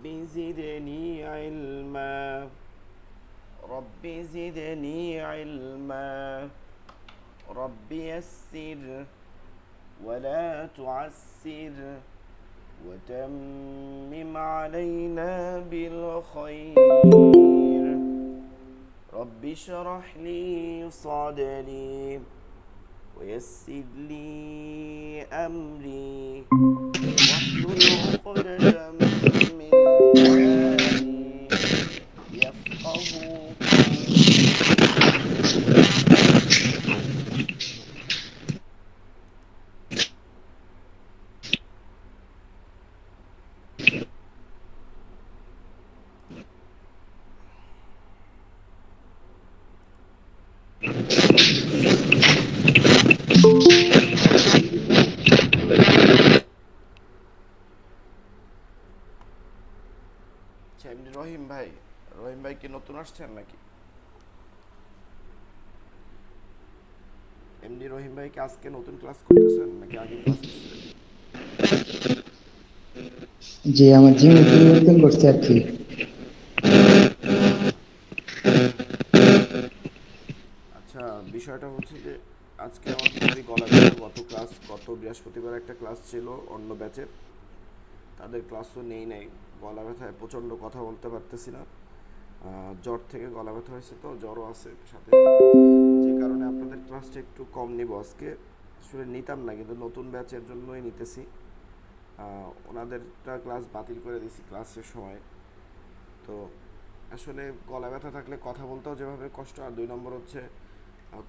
رب زدني علما. رب زدني علما. رب يسر ولا تعسر. وتمم علينا بالخير. رب اشرح لي صدري ويسر لي أمري. واحلل عقدة রহিম ভাই রহিম ভাই কি নতুন আসছেন নাকি? এমনি রহিম ভাই কি আজকে নতুন ক্লাস করতেছেন নাকি আগে ক্লাস জি আমার জিম পরিবর্তন করছে আর কি। আচ্ছা বিষয়টা হচ্ছে যে আজকে আমার খুবই গলা ব্যথা গত ক্লাস গত বৃহস্পতিবার একটা ক্লাস ছিল অন্য ব্যাচের তাদের ক্লাসও নেই নাই গলা ব্যথায় প্রচণ্ড কথা বলতে পারতেছি না। জ্বর থেকে গলা ব্যথা হয়েছে তো, জ্বরও আছে সাথে। যে কারণে আপনাদের ক্লাসটা একটু কম নিব আজকে। আসলে নিতাম না, কিন্তু নতুন ব্যাচের জন্যই নিতেছি। ওনাদেরটা ক্লাস বাতিল করে দিছি ক্লাসের সময়। তো আসলে গলা ব্যথা থাকলে কথা বলতেও যেভাবে কষ্ট, আর দুই নম্বর হচ্ছে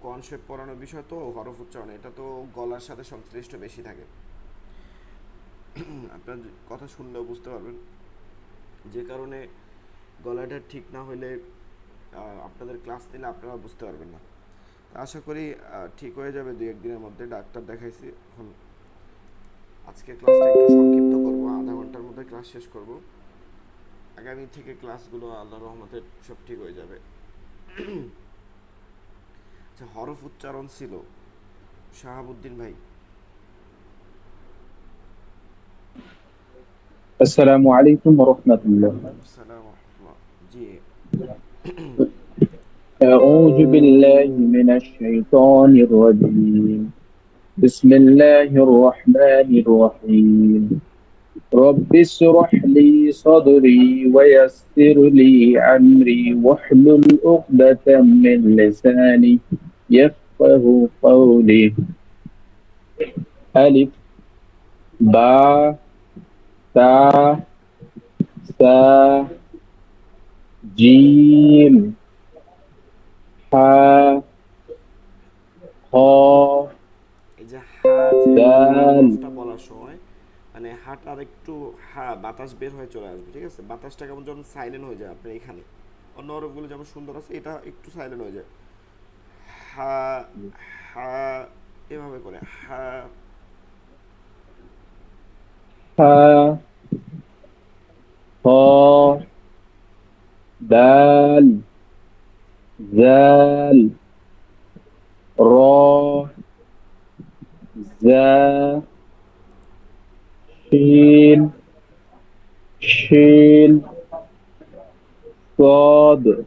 কনসেপ্ট পড়ানোর বিষয় তো, হরফ উচ্চারণ। এটা তো গলার সাথে সংশ্লিষ্ট বেশি থাকে। আপনার কথা শুনলেও বুঝতে পারবেন। যে কারণে গলাটা ঠিক না হলে আপনাদের ক্লাস নিলে আপনারা বুঝতে পারবেন না। আশা করি ঠিক হয়ে যাবে দু একদিনের মধ্যে। ডাক্তার দেখাইছি এখন আজকে ক্লাসটা একটু সংক্ষিপ্ত করব আধা ঘণ্টার মধ্যে ক্লাস শেষ করব। আগামী থেকে ক্লাসগুলো আল্লাহ রহমতের সব ঠিক হয়ে যাবে। আচ্ছা হরফ উচ্চারণ ছিল। শাহাবুদ্দিন ভাই। আসসালামু আলাইকুম ওয়া রাহমাতুল্লাহ। আসসালামু। أعوذ بالله من الشيطان الرجيم. بسم الله الرحمن الرحيم. رب اشرح لي صدري ويسر لي أمري واحلل عقدة من لساني يفقه قولي. ألف با تا سا জিম ha. হ যে মানে হাট আর একটু বাতাস বের হয়ে চলে আসবে ঠিক আছে? বাতাসটা কেমন সাইলেন্ট হয়ে যায় এখানে। অন্য হরফগুলো যেমন সুন্দর আছে এটা একটু সাইলেন্ট হয়ে যায়। হা হা এভাবে করে হা। হা بال زال را ذا شين شين صاد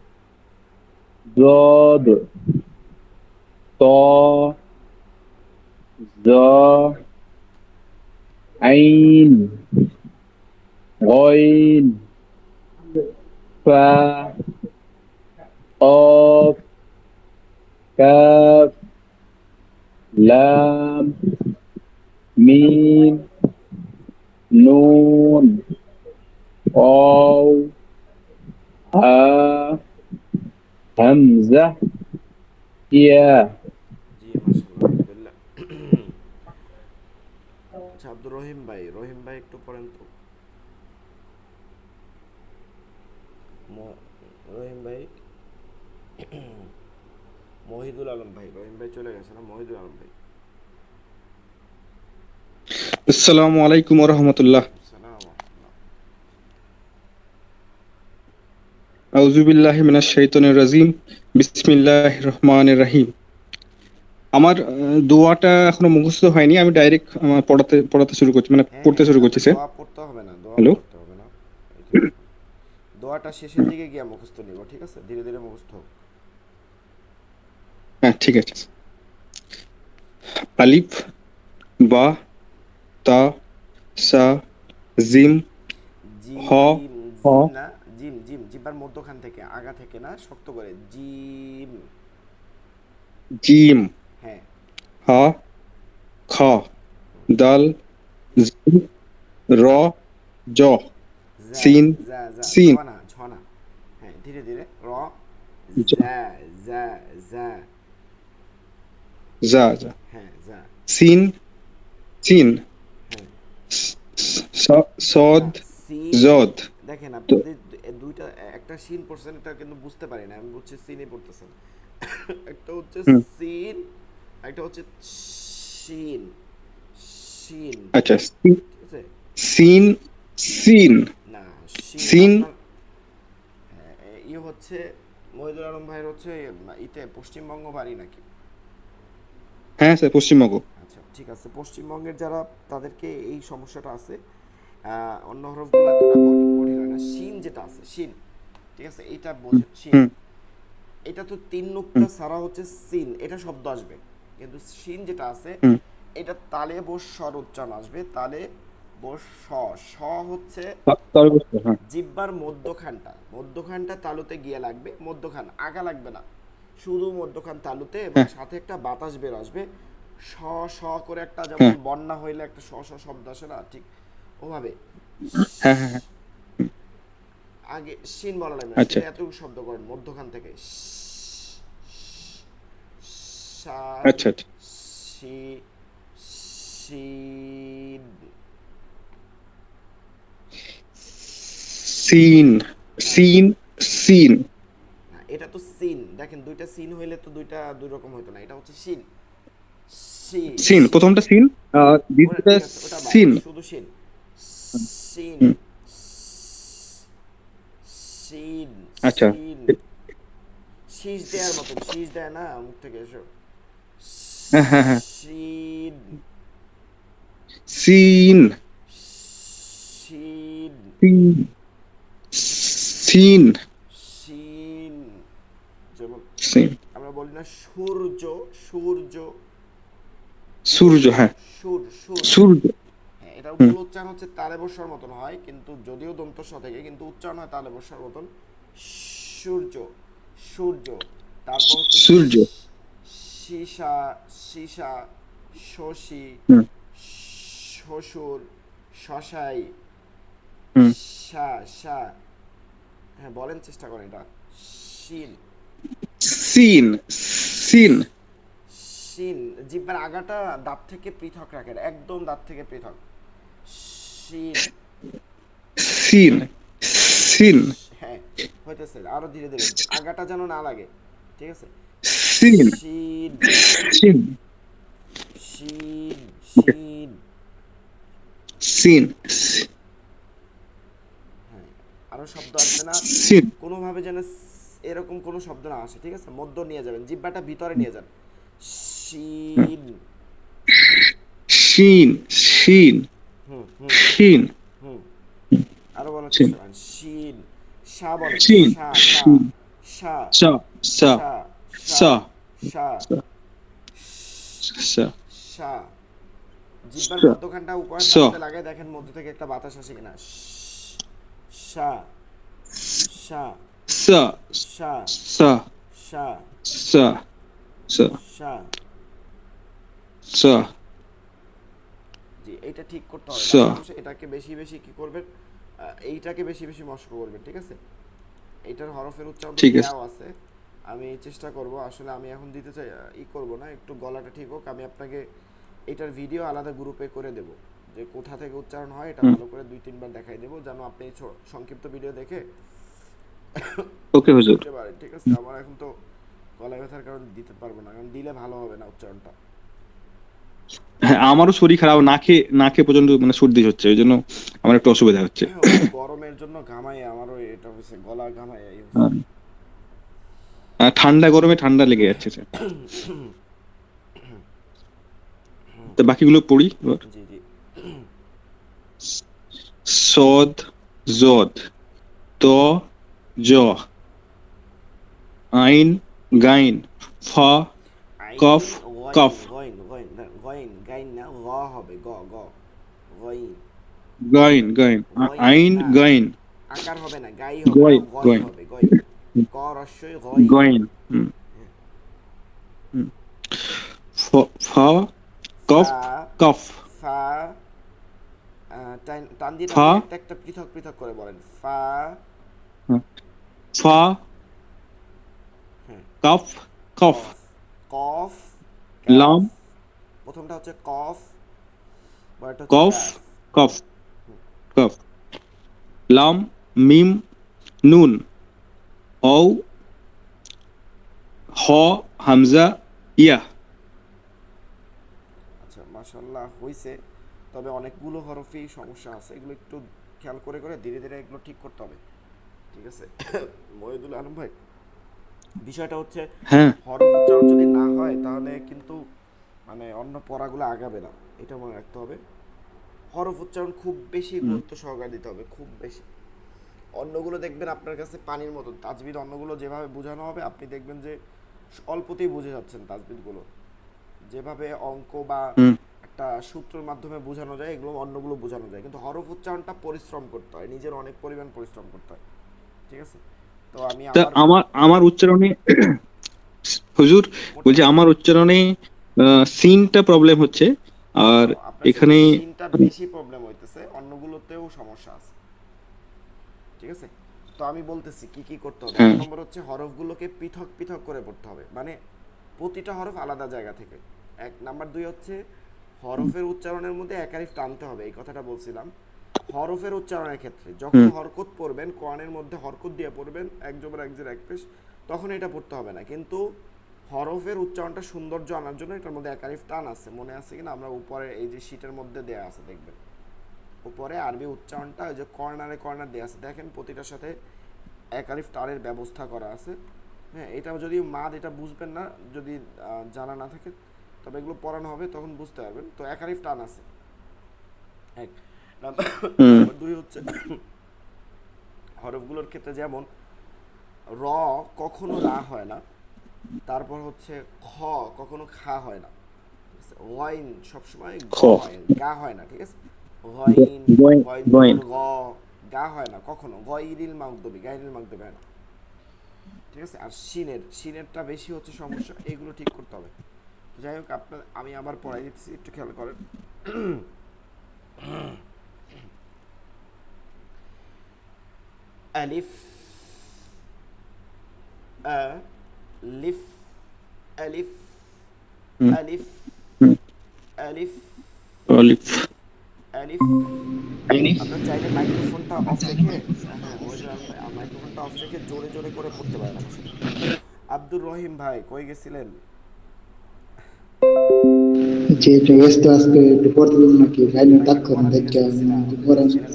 ضاد طا ذا عين غين ba o ka lam mim nun o ha, hamzah ya. Mohidul Alam ভাই রহিম ভাই চলে গেছে না? মহিদুল আলম ভাই। আসসালামু আলাইকুম রহমতুল্লাহ আউজুবিল্লাহ মিনাশ শাইতানির রাজিম। বিসমিল্লাহির রহমানির রহিম। আমার দোয়াটা এখনও মুখস্থ হয়নি আমি ডাইরেক্ট আমার পড়াতে পড়াতে শুরু করছি মানে হ্যাঁ, পড়তে শুরু করছি স্যার। পড়তে হবে না দোয়া যে, দোয়াটা শেষের দিকে গিয়ে মুখস্থ নিব ঠিক আছে? ধীরে ধীরে মুখস্থ হ্যাঁ ঠিক আছে আলিফ বা তা সা জিম হ, হ। না জিম জিম জিব্বার মধ্যখান থেকে আগা থেকে না শক্ত করে জিম জিম হ্যাঁ হা খ দাল জিম র জ সিন, সিন। ঝ না হ্যাঁ ধীরে ধীরে র জ। যা যা যা যা। হ্যাঁ সিন চিন। হ্যাঁ স- সদ জদ দেখেন আপনাদের দুইটা একটা সিন পড়ছেন এটা কিন্তু বুঝতে পারি না আমি বুঝছি সিনই পড়তেছেন। একটা হচ্ছে সিন একটা হচ্ছে শিন। শিন। আচ্ছা সিন সিন। না সিন? হ্যাঁ, ইয়ে হচ্ছে মহিদুল আলম ভাইয়ের হচ্ছে ইতে পশ্চিমবঙ্গ বাড়ি নাকি? হ্যাঁ স্যার পশ্চিমবঙ্গ। আচ্ছা ঠিক আছে। পশ্চিমবঙ্গের যারা তাদেরকে এই সমস্যাটা আছে অন্য হরফগুলো কঠিন হয় না। শিন যেটা আছে শিন। ঠিক আছে? এইটা বোঝেন শিন। এটা তো তিন নুক্তা ছাড়া হচ্ছে সিন। এটা শব্দ আসবে। কিন্তু শিন যেটা আছে এটা তালে বোস স্বর উচ্চারণ আসবে। তালে বোস স। স হচ্ছে হ্যাঁ। জিব্বার মধ্যখানটা। মধ্যখানটা তালুতে গিয়ে লাগবে। মধ্যখান আগা লাগবে না। শুধু মধ্যখান তালুতে এবং হ্যাঁ। সাথে একটা বাতাস বের আসবে। স স করে একটা যেমন বন্যা হইলে একটা স স শব্দ আসে না ঠিক ওভাবে। হ্যাঁ হ্যাঁ হ্যাঁ। আগে সিন বলা লাগবে আচ্ছা। এত শব্দ করেন মধ্যখান থেকে। আচ্ছা আচ্ছা। সি সিন সিন সিন। সিন এটা তো সিন। দেখেন দুইটা সিন হইলে তো দুইটা দুই রকম হইতো না। এটা হচ্ছে সিন। সিন। প্রথমটা সিন দ্বিতীয়টা সিন। শুধু সিন। সিন। সিন আচ্ছা। শীষ দেওয়ার মতন শীষ দেয় না মুখ থেকে এসো। হ্যাঁ, হ্যাঁ, হ্যাঁ। সিন। সিন। সিন। সিন। আমরা বলি না সূর্য সূর্য। সূর্য হ্যাঁ। সুর সুর। সূর্য। হ্যাঁ এটা মূল উচ্চারণ হচ্ছে তালে বসার মতন হয় কিন্তু যদিও দন্তস্ব থেকে কিন্তু উচ্চারণ হয় তালে বসার মতন। সূর্য সূর্য। তারপর সূর্য। সীসা সীসা শশী শ্বশুর শশাই। সা সা। হ্যাঁ বলেন চেষ্টা করেন এটা। শিন সিন সিন। শিন জিব্বার আগাটা দাঁত থেকে পৃথক রাখেন একদম দাঁত থেকে পৃথক। শিন সিন সিন। হ্যাঁ হইতেছে আরও ধীরে ধীরে আগাটা যেন না লাগে ঠিক আছে? সিন। সিন। শিন শিন সিন। হ্যাঁ আরও শব্দ আসবে না। সিন। কোনোভাবে যেন এরকম কোনো শব্দ না আসে ঠিক আছে? মধ্য নিয়ে যাবেন জিব্বাটা ভিতরে নিয়ে যান। শিন। শিন শিন শিন। হুম। আরও বলার শিন। শা বলেন। শিন। শা শা। সা সা শা সা শা। সা শা। জিব্বার শা। মধ্যখানটা উপরে লাগায় দেখেন মধ্য থেকে একটা বাতাস আসে কিনা। শা। শা। সা শা সা শা সা সা শা সা জি এটা ঠিক করতে হবে। মাসে এটাকে বেশি বেশি কি করবেন এইটাকে বেশি বেশি মস্ক করবেন ঠিক আছে? এইটার হরফের উচ্চারণ। দেওয়া আছে। আমি চেষ্টা করব। আসলে আমি এখন দিতে চাই ই করব না একটু গলাটা ঠিক হোক। আমি আপনাকে এটার ভিডিও আলাদা গ্রুপে করে দেব। যে কোথা থেকে উচ্চারণ হয় এটা ভালো করে দুই তিনবার দেখাই দেবো যেন আপনি সংক্ষিপ্ত ভিডিও দেখে ওকে হুজুর। ঠিক আছে আমার এখন তো গলায় ব্যথার কারণে দিতে পারব না কারণ দিলে ভালো হবে না উচ্চারণটা। হ্যাঁ আমারও শরীর খারাপ নাকে নাকে পর্যন্ত মানে সর্দি হচ্ছে ওই জন্য আমার একটু অসুবিধা হচ্ছে। হ্যাঁ, গরমের জন্য ঘামাই আমারও এটা হয়েছে গলা ঘামাই। হ্যাঁ। ঠান্ডা গরমে ঠান্ডা লেগে যাচ্ছে তো বাকিগুলো পড়ি সদ জদ ত জ। আইন গাইন ফা কফ, কফ। গইন গইন আইন গাইন আকার হবে না গাই হবে। হবে ক রস্যই। ফ- ফা কফ কফ। ফা টান- দিয়ে একটা পৃথক পৃথক করে বলেন। ফা ফা। কফ কফ কফ লাম। প্রথমটা হচ্ছে কফ কফ কাফ। কফ লাম মিম নুন ঔ হ হামজা ইয়া আচ্ছা মাশাল্লাহ হইছে তবে অনেকগুলো হরফেই সমস্যা আছে এগুলো একটু খেয়াল করে করে ধীরে ধীরে এগুলো ঠিক করতে হবে। ঠিক আছে? মহিদুল আলম ভাই বিষয়টা হচ্ছে হ্যাঁ। হরফ উচ্চারণ যদি না হয় তাহলে কিন্তু মানে অন্য পড়াগুলো আগাবে না। এটা মনে রাখতে হবে। হরফ উচ্চারণ খুব বেশি গুরুত্ব সহকারে দিতে হবে খুব বেশি। অন্যগুলো দেখবেন আপনার কাছে পানির মতন তাজবিদ অন্যগুলো যেভাবে বোঝানো হবে আপনি দেখবেন যে অল্পতেই বুঝে যাচ্ছেন তাজবিদগুলো যেভাবে অঙ্ক বা একটা সূত্রের মাধ্যমে বোঝানো যায় এগুলো অন্যগুলো বোঝানো যায়। কিন্তু হরফ উচ্চারণটা পরিশ্রম করতে হয় নিজের অনেক পরিমাণ পরিশ্রম করতে হয়। ঠিক আছে? তো আমি আমার আমার উচ্চারণে হুজুর বলছি আমার উচ্চারণে সিনটা প্রবলেম হচ্ছে আর এখানে সিনটা বেশি প্রবলেম হইতেছে অন্যগুলোতেও সমস্যা আছে। ঠিক আছে? তো আমি বলতেছি কি কি করতে হবে? এক হ্যাঁ। নম্বর হচ্ছে হরফগুলোকে পৃথক পৃথক করে পড়তে হবে। মানে প্রতিটা হরফ আলাদা জায়গা থেকে। এক নাম্বার দুই হচ্ছে হরফের উচ্চারণের মধ্যে একারিফ টানতে হবে এই কথাটা বলছিলাম। হরফের উচ্চারণের ক্ষেত্রে। যখন হরকত পড়বেন কোরআনের মধ্যে হরকত দিয়ে পড়বেন এক জবর এক জের এক পেশ তখন এটা পড়তে হবে না। কিন্তু হরফের উচ্চারণটা সৌন্দর্য আনার জন্য এটার মধ্যে একারিফ টান আছে মনে আছে কিনা? আমরা উপরে এই যে শীটের মধ্যে দেয়া আছে দেখবেন। উপরে আরবি উচ্চারণটা ওই যে কর্নারে কর্নার দেয়া আছে। দেখেন প্রতিটার সাথে একারিফ টানের ব্যবস্থা করা আছে। হ্যাঁ এটা যদি মাদ এটা বুঝবেন না যদি জানা না থাকে তবে এগুলো পড়ানো হবে তখন বুঝতে পারবেন। তো একারিফ টান আছে। এক। নাম্বার দুই হচ্ছে হরফগুলোর ক্ষেত্রে যেমন র কখনো রা হয় না তারপর হচ্ছে খ কখনো খা হয় না। ওয়াইন সবসময় গ খ। গা হয় না ঠিক আছে। গ গা হয় না কখনো। গইরিল মাগদবি গাইরিল মাগদবি হয় না। ঠিক আছে? আর সিনের সিনেরটা বেশি হচ্ছে সমস্যা এগুলো ঠিক করতে হবে। যাই হোক আপনার আমি আবার পড়াই দিচ্ছি একটু খেয়াল করেন। ألف أ لف ألف হুম। ألف হুম। ألف অলিফ ألف আপনার চাইলে মাইক্রোফোনটা অফ রেখে হ্যাঁ ওই যে মাইক্রোফোনটা অফ রেখে জোরে জোরে করে পড়তে পারেন আমার সাথে আব্দুর রহিম ভাই কই গেছিলেন যে একটু ব্যস্ত আজকে একটু পড়তে দিন নাকি লাইনে তাক করেন পড়া দেখতে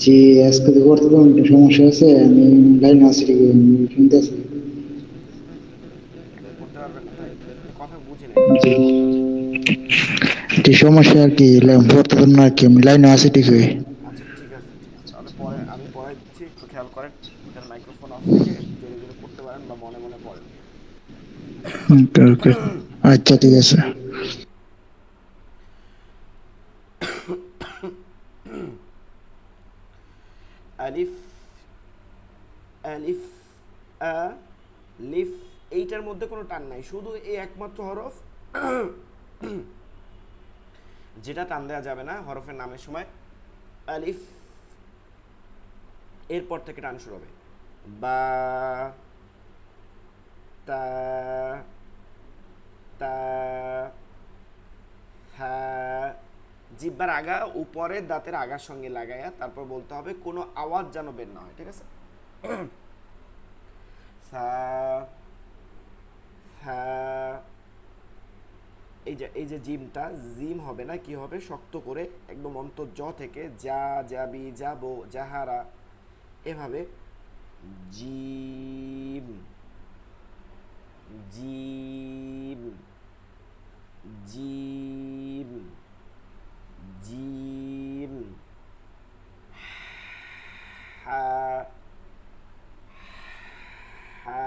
যে আজকে তো দিন একটু সমস্যা আছে আমি লাইনে আছি শুনতে আছি। জি। সমস্যা আর কি পড়তে না কি আমি লাইনে আছি ঠিক হয়ে আচ্ছা ঠিক আমি একটু খেয়াল করেন মাইক্রোফোন অফ রেখে জোরে জোরে পড়তে পারেন বা মনে মনে পড়েন ওকে ওকে। আচ্ছা ঠিক আছে। আলিফ আলিফ, আ, লিফ, এইটার মধ্যে কোনো টান নাই। শুধু এই একমাত্র হরফ। যেটা টান দেওয়া যাবে না হরফের নামের সময়। আলিফ, এরপর থেকে টান শুরু হবে। বা, তা তা হ্যাঁ জিব্বার আগা, উপরের দাঁতের আগার সঙ্গে লাগাইয়া তারপর বলতে হবে, কোনো আওয়াজ যেন বের না হয়, ঠিক আছে? এই যে এই যে জিমটা, জিম হবে না, কি হবে? শক্ত করে একদম অন্তর জ থেকে যা যাবি যাব যাহারা এভাবে জিম জিম জিম। জিম হা হা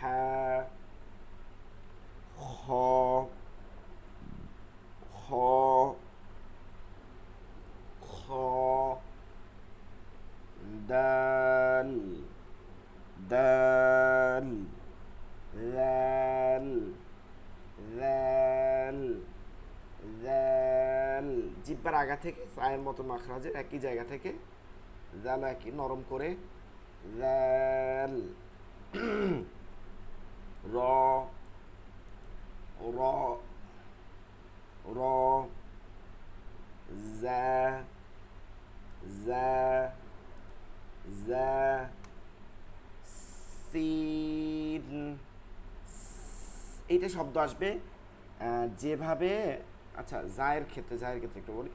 হা হ হ খ দাল দাল লাল লাল লাল আগা থেকে পায়ের মতো মাখরাজের একই জায়গা থেকে জাল একই নরম করে লাল র র র জা জা জা সিন, এইটা শব্দ আসবে যেভাবে আচ্ছা জায়ের ক্ষেত্রে জায়ের ক্ষেত্রে একটু বলি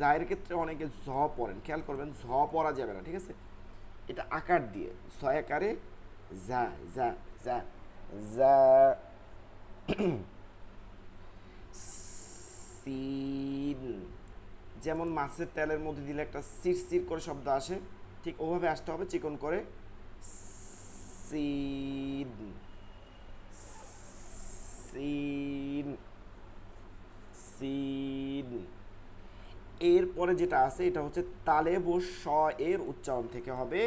জায়ের ক্ষেত্রে অনেকে ঝ পড়েন, খেয়াল করবেন, ঝ পড়া যাবে না, ঠিক আছে? এটা আকার দিয়ে ছ আকারে যা যা যা যা সিন। যেমন মাছের তেলের মধ্যে দিলে একটা সির করে শব্দ আসে, ঠিক ওভাবে আসতে হবে, চিকন করে। সিন। সিন। সিন। এরপরে যেটা আছে, এটা হচ্ছে তালেব ও স এর উচ্চারণ থেকে হবে,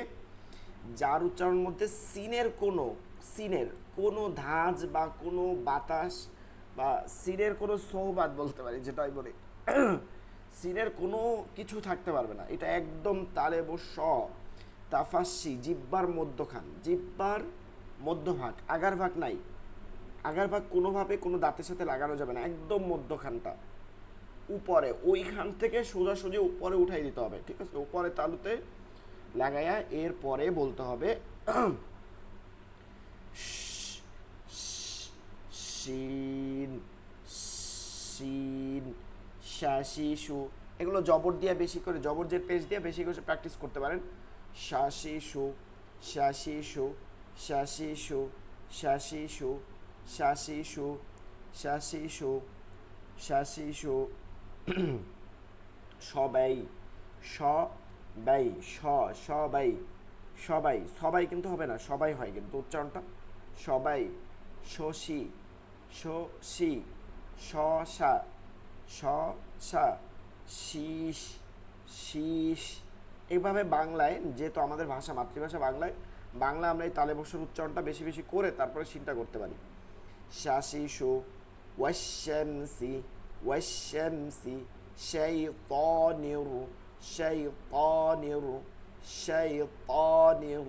যার উচ্চারণ মধ্যে সিনের কোনো সিনের কোনো ধাঁজ বা কোনো বাতাস বা সিনের কোনো সৌবাদ বলতে পারি যেটাই বলি, সিনের কোনো কিছু থাকতে পারবে না। এটা একদম তালেব ও স তাফাসি জিব্বার মধ্যখান, জিব্বার মধ্যভাগ আগার ভাগ নাই। আগার ভাগ কোনোভাবে কোনো দাঁতের সাথে লাগানো যাবে না, একদম মধ্যখানটা। উপরে, ওইখান থেকে সোজাসুজি উপরে উঠাই দিতে হবে, ঠিক আছে? উপরে তালুতে লাগাইয়া এর পরে বলতে হবে, শিন শিন শাশিসু এগুলো জবর দিয়ে বেশি করে, জবর জের পেজ দিয়ে বেশি করে প্র্যাকটিস করতে পারেন। শাশিসু শাশিসু শাশিসু শাশিসু শাশিসু শাশিসু শাশিসু সবাই সবাই, স, সবাই সবাই সবাই কিন্তু হবে না, সবাই হয় কিন্তু উচ্চারণটা। সবাই, শশী শশী, শশা শশা, শীষ শীষ। এইভাবে বাংলায়, যেহেতু আমাদের ভাষা, মাতৃভাষা বাংলায়, বাংলা আমরা এই তালে বসর উচ্চারণটা বেশি বেশি করে তারপরে চিন্তা করতে পারি। শাশিষু, ওয়াশামসি ওয়াশামসি শাইতানির শাইতানির শাইতানির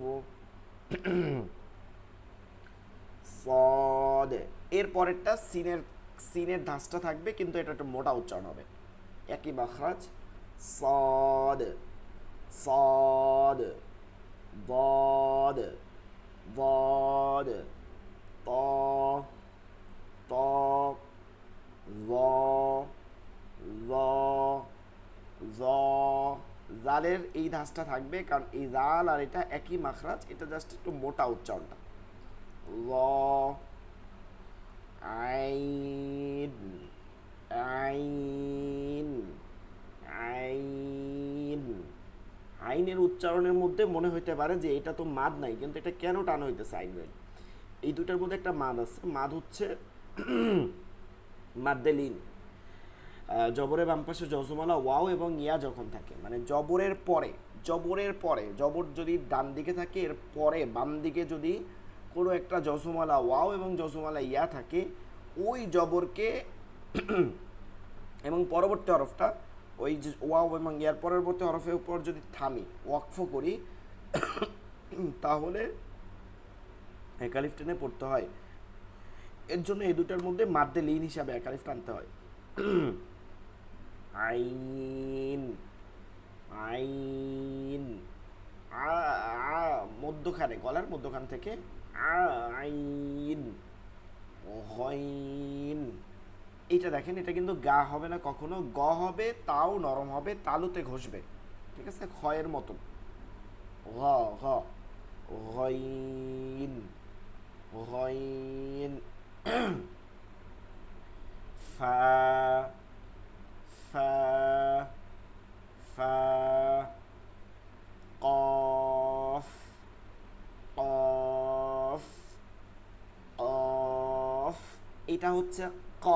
সদ এর পরেরটা সিনের সিনের ধাঁচটা থাকবে কিন্তু এটা একটু মোটা উচ্চারণ হবে একই মাখরাজ সদ সদ ضاد ضاد জালের এই ধাঁচটা থাকবে, কারণ এই জাল আর এটা একই মাখরাজ, এটা জাস্ট একটু মোটা উচ্চারণটা। ল, আইন আইন আইন। আইনের উচ্চারণের মধ্যে মনে হইতে পারে যে এটা তো মাদ নাই, কিন্তু এটা কেন টানো হইতেছে আইনের? এই দুটার মধ্যে একটা মাদ আছে, মাদ হচ্ছে মাদ্দেলিন। জবরের বাম পাশে জজমালা, ওয়াও এবং ইয়া যখন থাকে মানে জবরের পরে জবরের পরে, জবর যদি ডান দিকে থাকে, এর পরে, বাম দিকে যদি কোনো একটা জজমালা, ওয়াও এবং জজমালা, ইয়া থাকে, ওই জবরকে এবং পরবর্তী হরফটা, ওই যে ওয়াও এবং ইয়ার পরবর্তী হরফের উপর যদি থামি, ওয়াকফ করি, তাহলে একালিফ টেনে পড়তে হয়। এর জন্য এই দুটার মধ্যে মাদ্দে লিন হিসাবে একালিফ টানতে হয়। আইন আইন, আ মধ্যখানে, গলার মধ্যখান থেকে আইন হইন এইটা দেখেন, এটা কিন্তু গা হবে না কখনো, গ হবে, তাও নরম হবে, তালুতে ঘষবে, ঠিক আছে? খয়ের মতো হ হ হইন হইন ফা فا فا قاف قاف قاف এটা হচ্ছে ক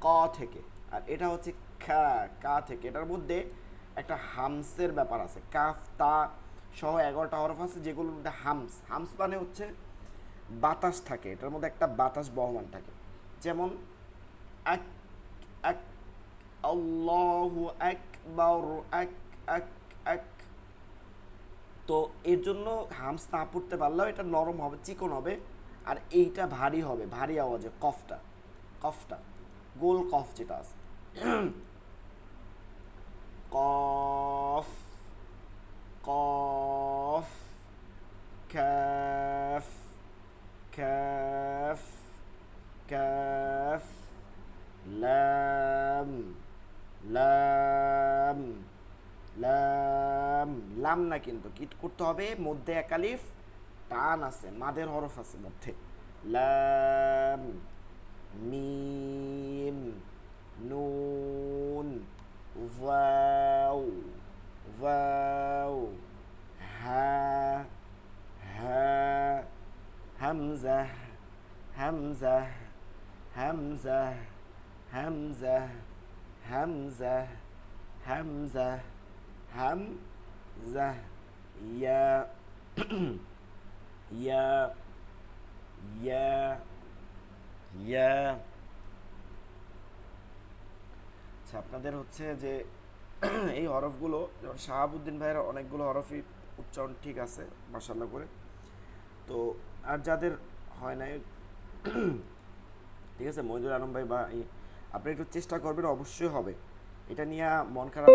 ক থেকে আর এটা হচ্ছে খা কা থেকে এটার মধ্যে একটা হামসের ব্যাপার আছে কাফ তা সহ এগারোটা হরফ আছে যেগুলোর মধ্যে হামস হামস মানে হচ্ছে বাতাস থাকে এটার মধ্যে একটা বাতাস বহমান থাকে যেমন এক এক আল্লাহু এক এক এক তো এর জন্য হামস না পড়তে পারলেও এটা নরম হবে, চিকন হবে, আর এইটা ভারী হবে, ভারী আওয়াজে, কফটা কফটা, গোল কফ যেটা আছে। কফ কফ কাফ কাফ কাফ লাম লাম লাম লাম না কিন্তু কি করতে হবে, মধ্যে একালিফ টান আছে, মাদের হরফ আছে মধ্যে। লাম, মিম, নুন, ওয়াও ওয়াও, হা হা, হামজা হামজা হামজা হামজা হামজা হামজা হামজা ইয়া ইয়া ইয়া ইয়া আচ্ছা আপনাদের হচ্ছে যে এই হরফগুলো, যেমন শাহাবুদ্দিন ভাইয়ের অনেকগুলো হরফই উচ্চারণ ঠিক আছে মাসাল্লাহ করে। তো আর যাদের হয় নাই, ঠিক আছে, মহিদুল আলম ভাই বা এই আপনি একটু চেষ্টা করবেন, অবশ্যই হবে। এটা নিয়ে মন খারাপ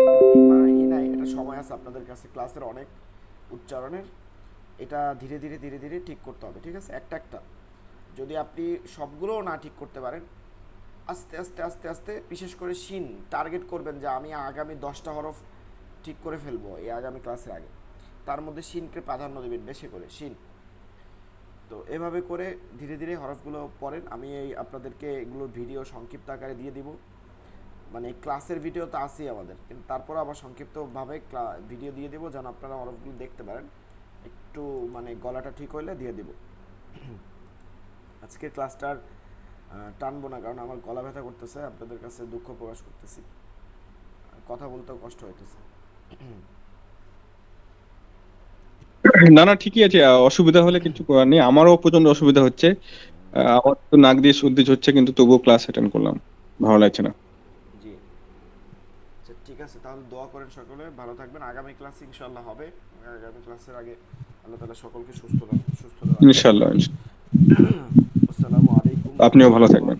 ই নাই, এটা সময় আছে আপনাদের কাছে, ক্লাসের অনেক উচ্চারণের। এটা ধীরে ধীরে ধীরে ধীরে ঠিক করতে হবে, ঠিক আছে? একটা একটা। যদি আপনি সবগুলোও না ঠিক করতে পারেন, আস্তে আস্তে আস্তে আস্তে, বিশেষ করে শিন, টার্গেট করবেন যে আমি আগামী দশটা হরফ ঠিক করে ফেলব এই আগামী ক্লাসের আগে। তার মধ্যে শিনকে প্রাধান্য দেবেন বেশি করে, শিন। তো এভাবে করে ধীরে ধীরে হরফগুলো পড়েন। আমি এই আপনাদেরকে এগুলোর ভিডিও সংক্ষিপ্ত আকারে দিয়ে দিব। মানে ক্লাসের ভিডিও তো আছেই আমাদের, কিন্তু তারপর আবার সংক্ষিপ্তভাবে ভিডিও দিয়ে দেবো যেন আপনারা হরফগুলো দেখতে পারেন। একটু মানে গলাটা ঠিক হইলে দিয়ে দিব। আজকের ক্লাসটার টানবো না, কারণ আমার গলা ব্যথা করতেছে, আপনাদের কাছে দুঃখ প্রকাশ করতেছি। কথা বলতেও কষ্ট হইতেছে। না না ঠিকই আছে। অসুবিধা হলে কিছু করার নেই। আমারও প্রচণ্ড অসুবিধা হচ্ছে। আমার তো নাক দিয়ে সর্দি হচ্ছে কিন্তু তবুও ক্লাস অ্যাটেন্ড করলাম। ভালো লাগছে না। জি। আচ্ছা ঠিক আছে। তাহলে দোয়া করেন সকলে। ভালো থাকবেন। আগামী ক্লাস ইনশাল্লাহ হবে। আগামী ক্লাসের আগে আল্লাহ তালা সকলকে সুস্থ সুস্থ রাখুন। ইনশাল্লাহ। আসসালামু আলাইকুম আপনিও ভালো থাকবেন।